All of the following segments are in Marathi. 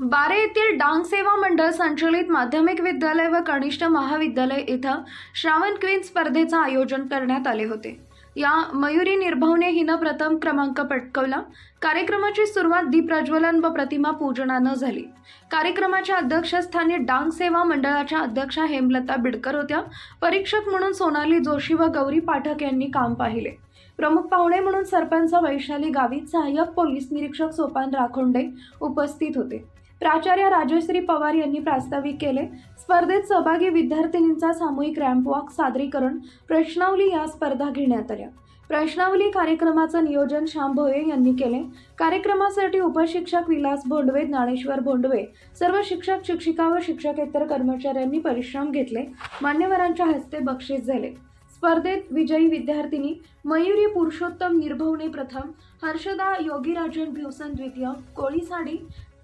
बारे येथील डांग सेवा मंडळ संचलित माध्यमिक विद्यालय व कनिष्ठ महाविद्यालय इथं श्रावण क्वीन स्पर्धेचं आयोजन करण्यात आले होते. या मयुरी निर्भवने हिनं प्रथम क्रमांक पटकवला. कार्यक्रमाची सुरुवात दीपप्रज्वलन व प्रतिमा पूजनानं झाली. कार्यक्रमाच्या अध्यक्षस्थानी डांग सेवा मंडळाच्या अध्यक्षा हेमलता बिडकर होत्या. परीक्षक म्हणून सोनाली जोशी व गौरी पाठक यांनी काम पाहिले. प्रमुख पाहुणे म्हणून सरपंच वैशाली गावित सहाय्यक पोलीस निरीक्षक सोपान राखोंडे उपस्थित होते. प्राचार्य राजश्री पवार यांनी प्रास्ताविक केले स्पर्धेत सहभागी विद्यार्थिनींचा सामूहिक रॅम्प वॉक सादरीकरण प्रश्नावली या स्पर्धा घेण्यात आल्या. प्रश्नावली कार्यक्रमाचं नियोजन श्याम भोये यांनी केले. कार्यक्रमासाठी उपशिक्षक विलास भोंडवे ज्ञानेश्वर भोंडवे सर्व शिक्षक शिक्षिका व शिक्षकेतर कर्मचाऱ्यांनी परिश्रम घेतले. मान्यवरांच्या हस्ते बक्षीस झाले. स्पर्धेत विजयी विद्यार्थिनी मयुरी पुरुषोत्तम निर्भवने प्रथम हर्षदा योगीराजन भिवसन द्वितीय कोळी साडी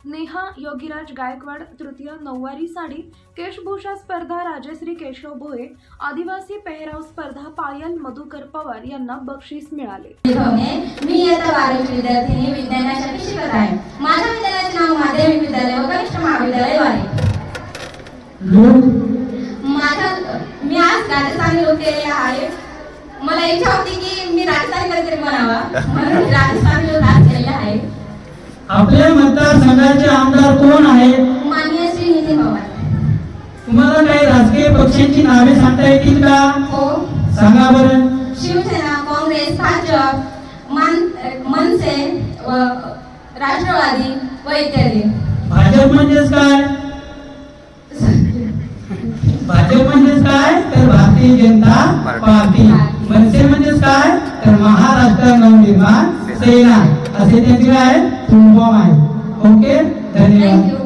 नेहा योगीराज गायकवाड तृतीय नऊवारी साडी केशभूषा स्पर्धा राजश्री केशव भोये आदिवासी पेहराव स्पर्धा पायल मधुकर पवार यांना बक्षीस मिळाले. मी इयत्ता बारावीची विद्यार्थिनी विज्ञानासाठी शिकत आहे. माझ्या विद्यालयाचे नाव माध्यमिक विद्यालय व कनिष्ठ महाविद्यालय आहे राजस्थानी लोक केलेला आहे मला इच्छा होती की मी राजस्थानी कधीतरी बनावा. म्हणून राजस्थानी लोक आज केलेला आहे आपल्या मतदारसंघाचे आमदार कोण आहेत? माननीय श्री नितीन पवार. तुम्हाला काही राजकीय पक्षांची नावे सांगता येतील का? हो. सांगा बरं. शिवसेना काँग्रेस भाजप मन मनसे व राष्ट्रवादी व इत्यादी. भाजप म्हणजेच काय भाजप म्हणजेच काय तर भारतीय जनता पार्टी. मनसे म्हणजेच काय? तर महाराष्ट्र नवनिर्माण सेना. असे त्यांचे काय फुल फॉर्म आहे. ओके? धन्यवाद.